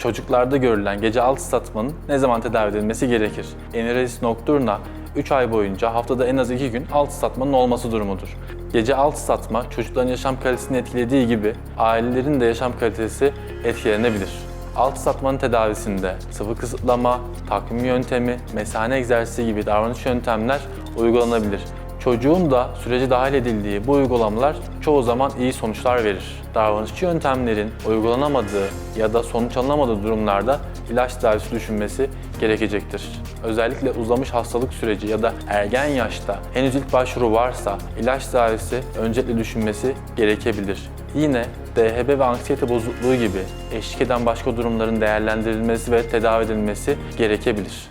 Çocuklarda görülen gece altı statmanın ne zaman tedavi edilmesi gerekir? Enuresis nocturna 3 ay boyunca haftada en az 2 gün alt statmanın olması durumudur. Gece alt statma çocukların yaşam kalitesini etkilediği gibi ailelerin de yaşam kalitesi etkilenebilir. Alt statmanın tedavisinde sıvı kısıtlama, takvim yöntemi, mesane egzersizi gibi davranış yöntemler uygulanabilir. Çocuğun da sürece dahil edildiği bu uygulamalar çoğu zaman iyi sonuçlar verir. Davranışçı yöntemlerin uygulanamadığı ya da sonuç alınamadığı durumlarda ilaç tedavisi düşünmesi gerekecektir. Özellikle uzamış hastalık süreci ya da ergen yaşta henüz ilk başvuru varsa ilaç tedavisi öncelikle düşünmesi gerekebilir. Yine DHB ve anksiyete bozukluğu gibi eşlik eden başka durumların değerlendirilmesi ve tedavi edilmesi gerekebilir.